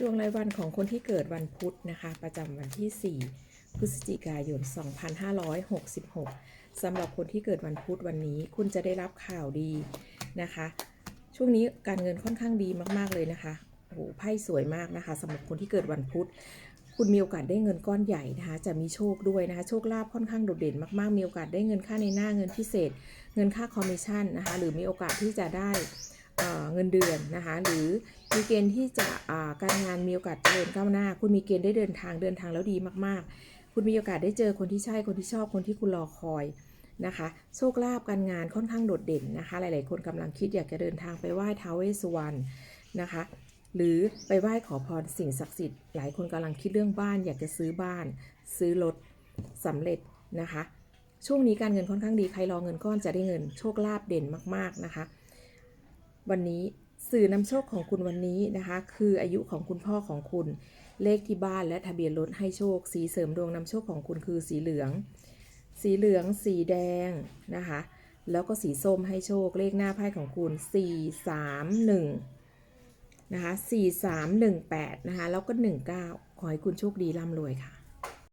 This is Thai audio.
ดวงรายวันของคนที่เกิดวันพุธนะคะ ประจำวันที่ 4 พฤศจิกายน 2566 สำหรับคนที่เกิดวันพุธวันนี้ คุณจะได้รับข่าวดีนะคะ ช่วงนี้การเงินค่อนข้างดีมาก ๆ เลยนะคะโอ้โหไพ่สวยมากนะคะสำหรับคนที่เกิดวันพุธ คุณมีโอกาสได้เงินก้อนใหญ่นะคะ จะมีโชคด้วยนะคะ โชคลาภค่อนข้างโดดเด่นมากๆ มีโอกาสได้เงินค่าในหน้าเงินพิเศษ เงินค่าคอมมิชชั่นนะคะ หรือมีโอกาสที่จะได้ เงินเดือนนะคะหรือมีเกณฑ์ที่จะการงานมีโอกาสเจริญก้าวหน้า คุณมีเกณฑ์ได้เดินทางเดินทางแล้วดีมากๆ คุณมีโอกาสได้เจอคนที่ใช่คนที่ชอบคนที่คุณรอคอยนะคะโชคลาภการงานค่อนข้างโดดเด่นนะคะ หลายๆ คนกำลังคิดอยากจะเดินทางไปไหว้ท้าวเวสสุวรรณนะคะหรือไปไหว้ขอพรสิ่งศักดิ์สิทธิ์หลายคนกำลังคิดเรื่องบ้าน อยากจะซื้อบ้าน ซื้อรถสำเร็จนะคะ ช่วงนี้การเงินค่อนข้างดีใครรอเงินก้อนจะได้เงิน โชคลาภเด่นมากๆนะคะ วันนี้สื่อนำโชคของคุณวันนี้นะคะ คืออายุของคุณพ่อของคุณ เลขที่บ้านและทะเบียนรถให้โชค สีเสริมดวงนำโชคของคุณคือสีเหลือง สีเหลือง สีแดงนะคะ แล้วก็สีส้มให้โชค เลขหน้าไพ่ของคุณ 4 3 1นะคะ 4 3 1 8 นะคะ แล้วก็ 19 ขอให้คุณโชคดีร่ำรวยค่ะ